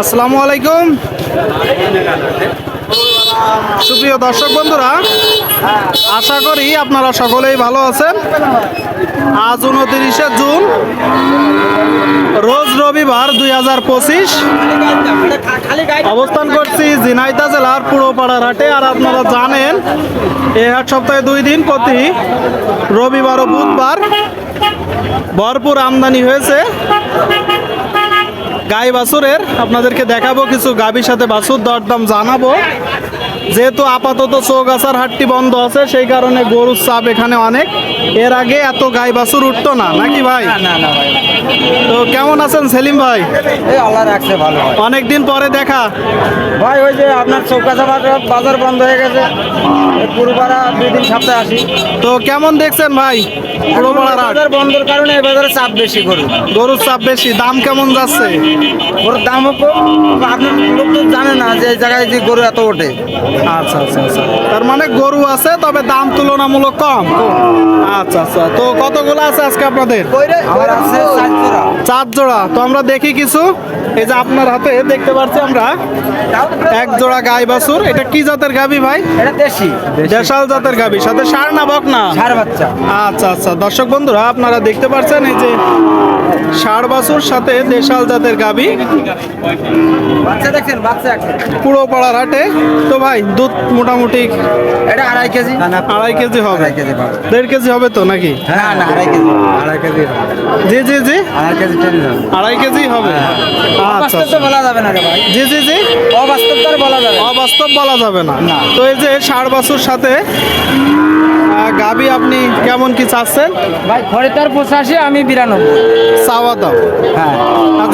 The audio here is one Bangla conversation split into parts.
আসসালামু আলাইকুম। সুপ্রিয় দর্শক বন্ধুরা, আশা করি আপনারা সকলেই ভালো আছেন। আজ উনতিরিশে জুন, রোজ রবিবার দুই হাজার পঁচিশ। অবস্থান করছি ঝিনাইদা জেলার পুরোপাড়ার হাটে, আর আপনারা জানেন এই হাট সপ্তাহে দুই দিন প্রতি রবিবার ও বুধবার ভরপুর আমদানি হয়েছে। গাই বাছুরের আপনাদেরকে দেখাবো কিছু গাবির সাথে বাছুর দরদাম জানাব। যেহেতু আপাতত চৌগাছার হাটটি বন্ধ আছে সেই কারণে গরুর চাপ এখানে অনেক। এর আগে এত গাই বাছুর উঠতো না নাকি ভাই? না না ভাই। তো কেমন আছেন সেলিম ভাই? আল্লাহ রাখছে ভালো অনেক দিন পরে দেখা। ভাই ওই যে আপনার চৌকাছা বাজার বাজার বন্ধ হয়ে গেছে। পুরোপাড়া দুই দিন সপ্তাহে আসি। তো কেমন দেখছেন ভাই বাজার বন্ধের কারণে এই বাজারে চাপ বেশি গরু গরুর চাপ বেশি দাম কেমন যাচ্ছে? দামও কম আপনার লোক তো জানে না যে এই জায়গায় যে গরু এত ওঠে। আচ্ছা আচ্ছা আচ্ছা। তার মানে গরু আছে তবে দাম তুলনামূলক কম। আচ্ছা আচ্ছা। তো কতগুলো আছে আজকে আপনাদের? চার জোড়া। তো আমরা দেখি কিছু। এই যে আপনার হাতে দেখতে পাচ্ছি আমরা। এক জোড়া গাই বাছুর। এটা কি জাতের গাবি ভাই? এটা দেশি। দেশাল জাতের গাবি। সাথে সার না বক না? সার বাচ্চা। আচ্ছা আচ্ছা। দর্শক বন্ধুরা আপনারা দেখতে পাচ্ছেন এই যে ষাড় বাছুর সাথে দেশাল জাতের গাবি। পুরো পাড়ার হাটে। তো ভাই দুধ মোটামুটি এটা আড়াই কেজি? আড়াই কেজি হবে। আড়াই কেজি দেড় কেজি হবে তো নাকি? না না আড়াই কেজি। জি জি জি। আড়াই কেজি আড়াই কেজি হবে। আচ্ছা অবাস্তব বলা যাবে না জি জি জি। অবাস্তব বলা যাবে না। অবাস্তব বলা যাবে না। না। তো এই যে ষাড় বাছুর সাথে গাবি আপনি কেমন কি চাচ্ছেন? ভাই খরিদার পঁচাশি আমি বিরানব্বই। চাওয়া দাম হ্যাঁ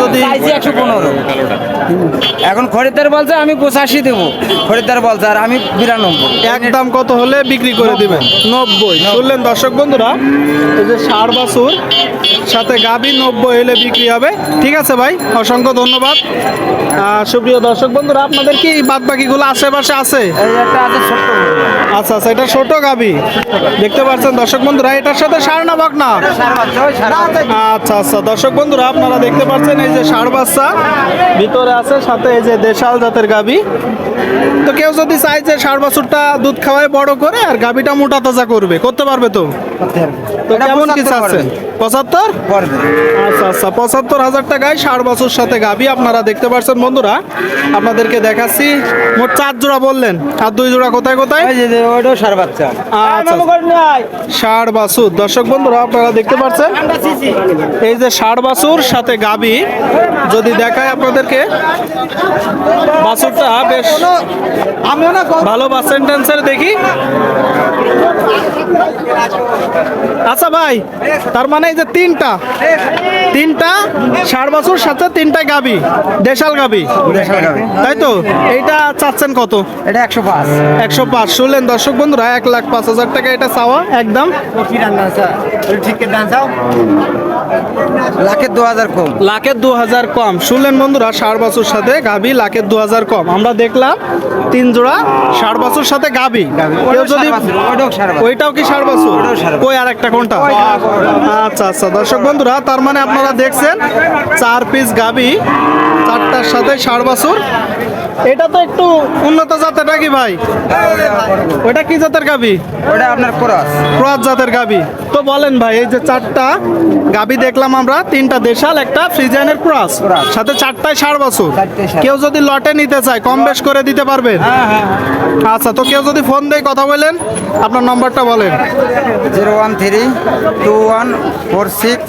যদি একশো পনেরো। এখন খরিদ্দার বলছে আমি পঁচাশি দেবো। খরিদ্দার বলছে আর আমি বিরানব্বই। একদম কত হলে বিক্রি করে দিবেন? নব্বই। শুনলেন দর্শক বন্ধুরা? এই যে ষাড় বাছুর সাথে গাভী নব্বই হলে বিক্রি হবে। ঠিক আছে ভাই অসংখ্য ধন্যবাদ। সুপ্রিয় দর্শক বন্ধুরা আপনাদের কি বাদ বাকিগুলো আশেপাশে আছে? আচ্ছা আচ্ছা এটা ছোট গাভী। দেখতে পাচ্ছেন দর্শক বন্ধুরা এটার সাথে সার না বক না সার সার। আচ্ছা আচ্ছা দর্শক বন্ধুরা আপনারা দেখতে পাচ্ছেন এই যে ষাড় বাচ্চা। ভিতরে আছে সাথে এই যে দেশাল জাতের গাবি। তো কেউ যদি চায় যে ষাড় বাছুরটা দুধ খাওয়ায় বড় করে আর গাবিটা মোটা তাজা করবে করতে পারবে তো? কেমন কি 75 চাচ্ছেন? পঁচাত্তর? আচ্ছা আচ্ছা পঁচাত্তর হাজার টাকায় ষাট বছর সাথে গাবি আপনারা দেখতে পাচ্ছেন বন্ধুরা। আপনাদেরকে দেখাচ্ছি মোট চার জোড়া বললেন। আর দুই জোড়া কোথায় কোথায়? ওইটাও বাচ্চা। আচ্ছা ষাড় বাছুর। দর্শক বন্ধুরা আপনারা দেখতে পাচ্ছেন এই যে ষাড় বাছুর সাথে গাবি যদি দেখায় আপনাদেরকে। বাছুরটা বেশ আমিও না ভালো বাস সেন্টেন্সের দেখি। আচ্ছা ভাই তার মানে এই যে তিনটা তিনটা ষাড় বছর সাথে তিনটা গাবি দেশাল গাবি। তাই তো? এইটা চাচ্ছেন কত? এটা একশো পাঁচ। একশো পাঁচ। শুনলেন দর্শক বন্ধুরা এক লাখ পাঁচ হাজার টাকা এটা চাওয়া একদম। ঠিক দাম চাও লাখের দু হাজার কম। লাখের দু হাজার কম। শুনলেন বন্ধুরা ষাট বছর সাথে গাবি লাখের দু হাজার কম। আমরা দেখলাম তিন জোড়া ষাট বছর সাথে গাবি কেউ যদি ওইটাও কি ষাট বছর? বছর। আর একটা কোনটা? আচ্ছা আচ্ছা। দর্শক বন্ধুরা তার মানে আপনারা দেখছেন চার পিস গাবি চারটার সাথে ষাট বছর। এটা তো একটু উন্নত জাতের নাকি ভাই। ওটা কি জাতের গাবি? ওটা আপনার ক্রস। ক্রস জাতের গাবি। তো বলেন ভাই এই যে চারটা গাবি দেখলাম আমরা তিনটা দেশাল একটা ফ্রিজিয়ানের ক্রস। সাথে চারটায় ষাট বছর। কেউ যদি লটে নিতে চায় কম বেশ করে দিতে পারবেন হ্যাঁ হ্যাঁ আচ্ছা তো কেউ যদি ফোন দিয়ে কথা বলেন। আপনার নম্বরটা বলেন। Zero one three two one four six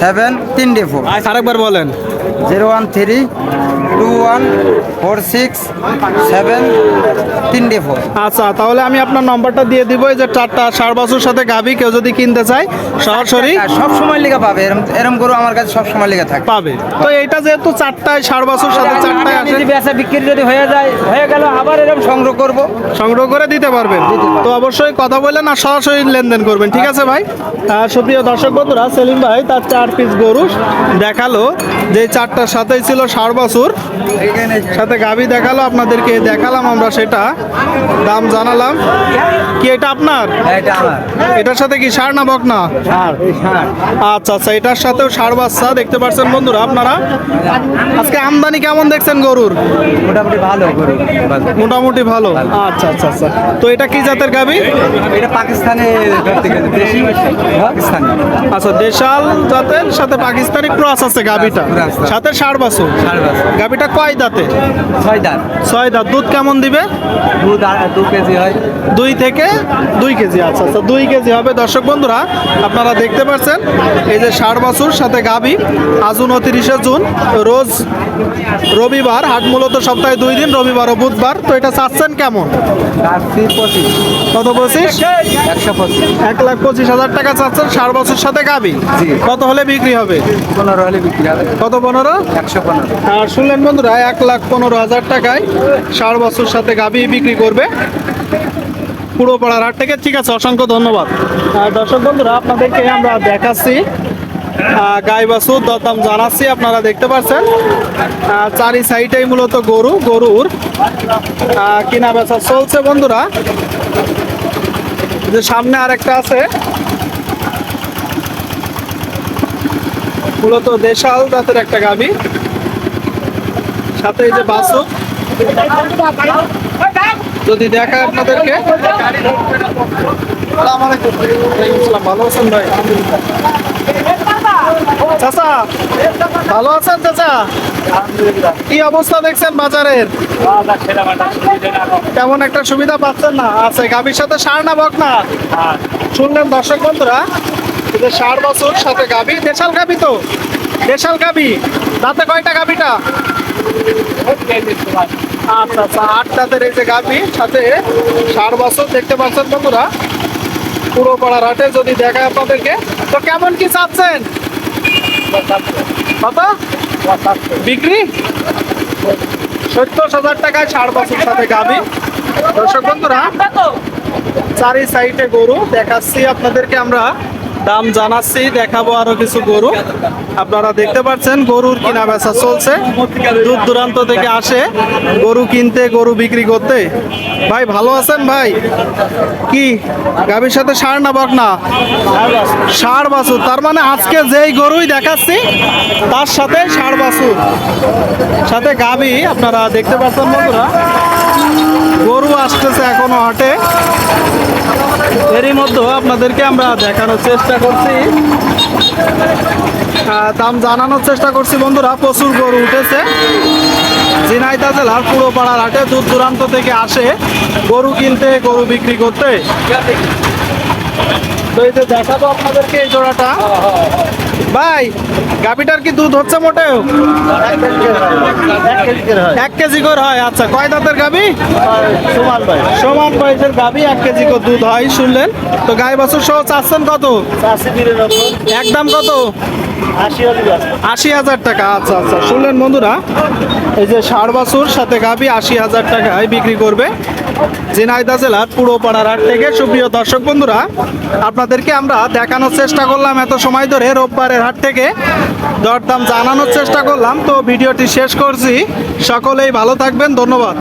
seven তিনটে ফোর। আরেকবার বলেন। Zero one three two one four six seven তিনটে ফোর। আচ্ছা তাহলে আমি আপনার নম্বরটা দিয়ে দিব। এই যে চারটা ষাট বছর সাথে গাবি কেউ যদি কিনতে চায় সরাসরি সব সময় লেগে পাবে। এরম এরম গরু আমার কাছে সব সময় লেগে থাকে। পাবে। তো এইটা যেহেতু চারটায় ষাট বছর সাথে চারটায় আসে যদি বেচা বিক্রি যদি হয়ে যায় হয়ে গেল আবার এরকম সংগ্রহ করব। সংগ্রহ করে দিতে পারবেন। তো অবশ্যই কথা বললেন আর সরাসরি লেনদেন করবেন। ঠিক আছে ভাই? সুপ্রিয় দর্শক বন্ধুরা সেলিম ভাই তার চার পিস গরু দেখাল। যে চারটার সাথেই ছিল ষাট বছর। সাথে গাভী দেখাল আপনাদেরকে দেখালাম আমরা সেটা। দাম জানালাম। কি এটা আপনার? এটার সাথে কি সার না বক না আচ্ছা আচ্ছা এটার সাথেও সার বাচ্চা দেখতে পাচ্ছেন বন্ধুরা আপনারা। আজকে আমদানি কেমন দেখছেন গরুর? মোটামুটি ভালো গরু মোটামুটি ভালো। আচ্ছা আচ্ছা আচ্ছা। তো এটা কি জাতের গাভী? এটা পাকিস্তানে আচ্ছা দেশাল জাতের সাথে পাকিস্তানি ক্রস আছে cross। সাথে ষাট বাছুর। ষাট গাভীটা কয় দাঁতে? ছয় দাঁত। ছয় দাঁত। দুধ কেমন দিবে? দুধ দু কেজি হয়। দুই থেকে দুই কেজি আচ্ছা আচ্ছা দুই কেজি হবে। দর্শক বন্ধুরা আপনারা দেখতে পাচ্ছেন এই যে ষাট বছর সাথে গাভী আজ উনত্রিশে জুন রোজ রবিবার হাট মূলত সপ্তাহে দুই দিন রবিবার ও বুধবার। তো এটা চাচ্ছেন কেমন? কত পঁচিশ? এক লাখ পঁচিশ হাজার টাকা চাচ্ছেন ষাট বছর সাথে জি। কত হলে বিক্রি হবে? পনেরো হলে বিক্রি হবে। কত পনেরো? একশো পনেরো। আর শুনলেন বন্ধুরা, এক লাখ পনেরো হাজার টাকায় ষাট বছর সাথে গাভী বিক্রি করবে পুরো পাড়ার হাট থেকে। ঠিক আছে, অসংখ্য ধন্যবাদ। আর দর্শক বন্ধুরা, আপনাদেরকে আমরা দেখাচ্ছি গাই বাছুর দরদাম জানাচ্ছি, আপনারা দেখতে পাচ্ছেন। চারি সাইডেই মূলত গরু, গরুর কিনা বেচা চলছে বন্ধুরা। যে সামনে আরেকটা আছে, মূলত দেশাল জাতের একটা গাভী। সাথে এই যে বাসুক যদি দেখায় আপনাদেরকে। ভালো আছেন ভাই? চাচা, ভালো আছেন চাচা? কি অবস্থা দেখছেন বাজারের? তেমন একটা সুবিধা পাচ্ছেন না? আছে, গাভীর সাথে সার না, বক না? শুনলেন দর্শক বন্ধুরা সার বছর, সাথে গাভী, দেশাল গাভী তো? দেশাল গাভী, দাঁতে কয়টা গাভীটা? আচ্ছা আচ্ছা সাথে ষাট বছর দেখতে পাচ্ছেন হাটে যদি দেখায় আপনাদেরকে। তো কেমন সত্তর হাজার টাকায় ষাট বছর সাথে দর্শক বন্ধুরা, চারি সাইডে গরু, দেখাচ্ছি আপনাদেরকে আমরা। দাম জানাচ্ছি, দেখাবো আরও কিছু গরু। আপনারা দেখতে পাচ্ছেন, গরুর কিনা বেচা চলছে। দূর দূরান্ত থেকে আসে, গরু কিনতে, গরু বিক্রি করতে। ভাই, ভালো আছেন ভাই? কি, গাভীর সাথে সার না বক না ষাড় বাছুর, তার মানে আজকে যেই গরুই দেখাচ্ছি, তার সাথে সার বাছুর। সাথে গাভী, আপনারা দেখতে পাচ্ছেন বন্ধুরা। গরু আসতেছে এখনও হাটে। এরই মধ্যে আপনাদেরকে আমরা দেখানোর চেষ্টা করছি। দাম জানানোর চেষ্টা করছি বন্ধুরা, প্রচুর গরু উঠেছে। ঝিনাইদা জেলার পুরো পাড়ার হাটে দূর দূরান্ত থেকে আসে গরু কিনতে, গরু বিক্রি করতে। তো এই যে দেখাবো আপনাদেরকে এই জোড়াটা। ভাই, গাভিটার কি দুধ হচ্ছে মোটেও? এক কেজি করে হয় আচ্ছা কয় দাঁতের গাভি? সমান ভাই সমান বয়সের গাভি, এক কেজি করে দুধ হয়, শুনলেন? তো গাই বছর সহ চাচ্ছেন কত? একদম কত? আশি হাজার টাকা আচ্ছা আচ্ছা শুনলেন বন্ধুরা? এই যে ষাট বাছুর, সাথে গাভি আশি হাজার টাকায় বিক্রি করবে ঝিনাইদা জেলার পুরো পাড়ার হাট থেকে। সুপ্রিয় দর্শক বন্ধুরা, আপনাদেরকে আমরা দেখানোর চেষ্টা করলাম এত সময় ধরে। রোববারের হাট থেকে দরদাম জানানোর চেষ্টা করলাম। তো ভিডিওটি শেষ করছি। সকলেই ভালো থাকবেন। ধন্যবাদ।